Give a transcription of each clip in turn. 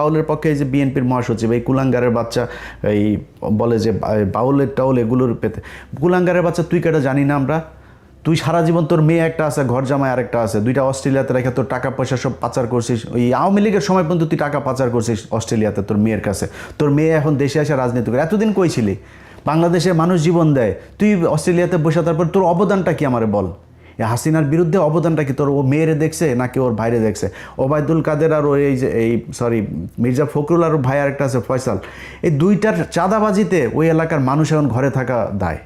বাউলের পক্ষে যে বিএনপির মহাসচিব, এই কুলাঙ্গারের বাচ্চা, এই বলে যে বাউলের টাউল এগুলোর পেতে, কুলাঙ্গারের বাচ্চা তুই কেটা জানি না আমরা? তুই সারা জীবন তোর মেয়ে একটা আছে, ঘর জামাই আরেকটা আছে, দুইটা অস্ট্রেলিয়াতে রেখে তোর টাকা পয়সা সব পাচার করছিস। ওই আওয়ামী লীগের সময় পর্যন্ত তুই টাকা পাচার করছিস অস্ট্রেলিয়াতে তোর মেয়ের কাছে। তোর মেয়ে এখন দেশে আসে রাজনীতি করে। এতদিন কইছিলি বাংলাদেশে মানুষ জীবন দেয়। তুই অস্ট্রেলিয়াতে বসে তারপর তোর অবদানটা কি আমার বল? হাসিনার বিরুদ্ধে অবদানটা কি? তোর ও মেয়েরে দেখছে নাকি ওর ভাইরে দেখছে? ওবায়দুল কাদের আর ওই যে এই সরি মির্জা ফখরুল আর ভাই আরেকটা আছে, ফয়সাল। এই দুইটার চাঁদাবাজিতে ওই এলাকার মানুষ এখন ঘরে থাকা দায়।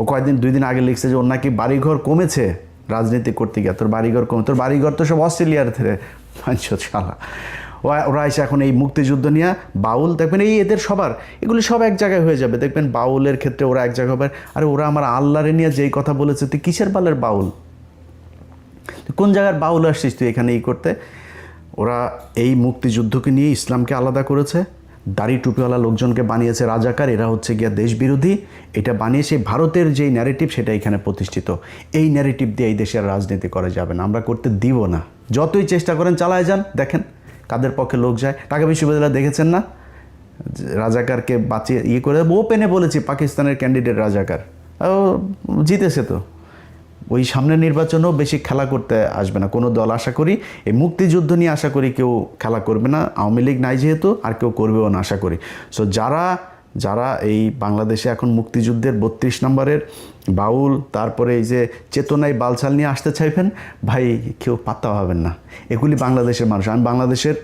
ও কয়েকদিন, দুই দিন আগে লিখছে যে ওর নাকি বাড়িঘর কমেছে রাজনীতি করতে গিয়ে। তোর বাড়িঘর কমে, তোর বাড়িঘর তো সব অস্ট্রেলিয়ার থেকে শালা। ওরা- এসে এখন এই মুক্তিযুদ্ধ নিয়ে বাউল, দেখবেন এই এদের সবার, এগুলি সব এক জায়গায় হয়ে যাবে। দেখবেন বাউলের ক্ষেত্রে ওরা এক জায়গায় হবে। আর ওরা আমার আল্লাহরে নিয়ে যেই কথা বলেছে, তুই কিসের বালের বাউল? কোন জায়গার বাউল আসছিস তুই এখানে এই করতে? ওরা এই মুক্তিযুদ্ধকে নিয়ে ইসলামকে আলাদা করেছে। দাড়ি টুপিওয়ালা লোকজনকে বানিয়েছে রাজাকার, এরা হচ্ছে গিয়া দেশ বিরোধী এটা বানিয়েছে ভারতের যেই ন্যারেটিভ সেটা এখানে প্রতিষ্ঠিত। এই ন্যারেটিভ দিয়ে এই দেশের রাজনীতি করা যাবে না। আমরা করতে দিব না। যতই চেষ্টা করেন, চালায় যান। দেখেন কাদের পক্ষে লোক যায়। ঢাকা বিশ্ববিদ্যালয় দেখেছেন না? রাজাকারকে বাঁচিয়ে ইয়ে করে ওপেনে বলেছি পাকিস্তানের ক্যান্ডিডেট রাজাকার। ও জিতেছে তো। ওই সামনের নির্বাচনেও বেশি খেলা করতে আসবে না। কোনো দল আশা করি, এই মুক্তিযুদ্ধ নিয়ে আশা করি কেউ খেলা করবে না। আওয়ামী লীগ নাই যেহেতু, আর কেউ করবেও না আশা করি। সো যারা যারা এই বাংলাদেশে এখন মুক্তিযুদ্ধের বত্রিশ নম্বরের বাউল, তারপরে এই যে চেতনায় বালছাল নিয়ে আসতে চাইবেন, ভাই, কেউ পাত্তা হবেন না। এগুলি বাংলাদেশের মানুষ। আমি বাংলাদেশের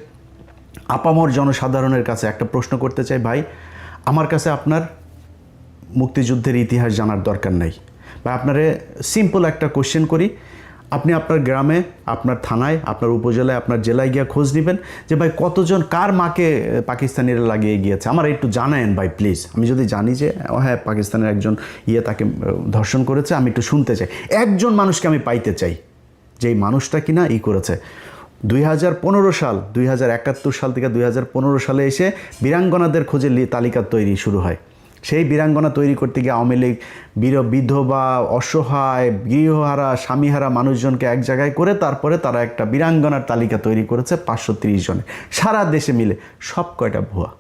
আপামর জনসাধারণের কাছে একটা প্রশ্ন করতে চাই, ভাই, আমার কাছে আপনার মুক্তিযুদ্ধের ইতিহাস জানার দরকার নাই। বা আপনারে সিম্পল একটা কোশ্চেন করি। আপনি আপনার গ্রামে, আপনার থানায়, আপনার উপজেলায়, আপনার জেলায় গিয়ে খোঁজ নেবেন যে ভাই কতজন, কার মাকে পাকিস্তানিরা লাগিয়ে গিয়েছে। আমার একটু জানায়েন ভাই প্লিজ আমি যদি জানি যে হ্যাঁ পাকিস্তানের একজন ইয়ে তাকে ধর্ষণ করেছে, আমি একটু শুনতে চাই। একজন মানুষকে আমি পাইতে চাই, যেই মানুষটা কিনা ই করেছে। দুই হাজার পনেরো সাল, দুই হাজার একাত্তর সাল থেকে দুই হাজার পনেরো সালে এসে বীরাঙ্গনাদের খোঁজে তালিকা তৈরি শুরু হয়। সেই বীরাঙ্গনা তৈরি করতে গিয়ে আওয়ামী লীগ বীর, বিধবা, অসহায়, গৃহহারা, স্বামীহারা মানুষজনকে এক জায়গায় করে তারপরে তারা একটা বীরাঙ্গনার তালিকা তৈরি করেছে পাঁচশো তিরিশ জনে। সারা দেশে মিলে সব কয়টা ভুয়া?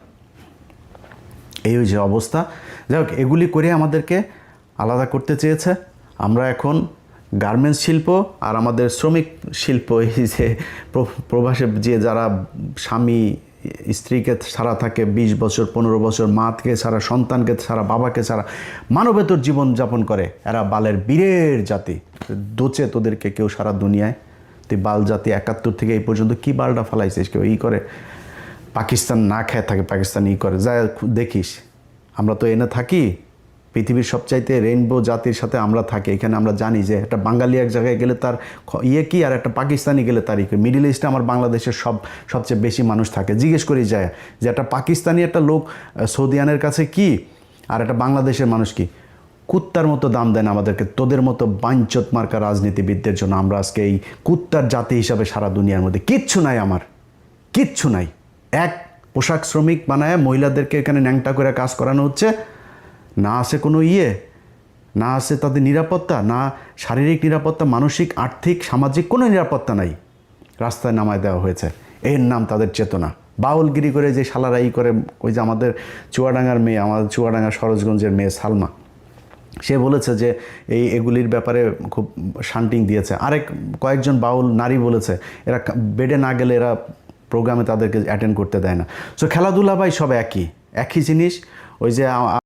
এই যে অবস্থা। যাই হোক এগুলি করে আমাদেরকে আলাদা করতে চেয়েছে। আমরা এখন গার্মেন্টস শিল্প আর আমাদের শ্রমিক শিল্প, এই যে প্র- প্রবাসে যে যারা স্বামী স্ত্রীকে ছাড়া থাকে বিশ বছর, পনেরো বছর, মাকে ছাড়া সন্তানকে ছাড়া বাবাকে ছাড়া মানবেতর জীবন যাপন করে। এরা বালের বীরের জাতি। দোচে তোদেরকে কেউ সারা দুনিয়ায়। তুই বাল জাতি একাত্তর থেকে এই পর্যন্ত কি বালটা ফালাইছিস? কেউ ই করে। পাকিস্তান না খেয়ে থাকে, পাকিস্তান ই করে। যা দেখিস। আমরা তো এনে থাকি। পৃথিবীর সবচাইতে রেইনবো জাতির সাথে আমরা থাকি। এখানে আমরা জানি যে একটা বাঙালি এক জায়গায় গেলে তার ইয়ে কি আর একটা পাকিস্তানি গেলে তার ইয়ে মিডিল ইস্টে আমার বাংলাদেশের সব, সবচেয়ে বেশি মানুষ থাকে। জিজ্ঞেস করি যায় যে একটা পাকিস্তানি একটা লোক সৌদিয়ানের কাছে কি আর একটা বাংলাদেশের মানুষ কি? কুত্তার মতো দাম দেন আমাদেরকে। তোদের মতো বাঞ্চত মার্কা রাজনীতিবিদদের জন্য আমরা আজকে এই কুত্তার জাতি হিসাবে সারা দুনিয়ার মধ্যে। কিচ্ছু নাই আমার। কিচ্ছু নাই। এক পোশাক শ্রমিক বানায় মহিলাদেরকে এখানে ন্যাংটা করে কাজ করানো হচ্ছে। না আছে কোনো ইয়ে না আছে তাদের নিরাপত্তা, না শারীরিক নিরাপত্তা, মানসিক, আর্থিক, সামাজিক কোনো নিরাপত্তা নাই। রাস্তায় নামায় দেওয়া হয়েছে। এর নাম তাদের চেতনা। বাউলগিরি করে যে শালারা ই করে, ওই যে আমাদের চুয়াডাঙ্গার মেয়ে, আমাদের চুয়াডাঙ্গা সরোজগঞ্জের মেয়ে সালমা, সে বলেছে যে এই এগুলির ব্যাপারে খুব শান্টিং দিয়েছে। আরেক কয়েকজন বাউল নারী বলেছে, এরা বেডে না গেলে এরা প্রোগ্রামে তাদেরকে অ্যাটেন্ড করতে দেয় না। সো খেলাধুলা ভাই সব একই একই জিনিস। ওই যে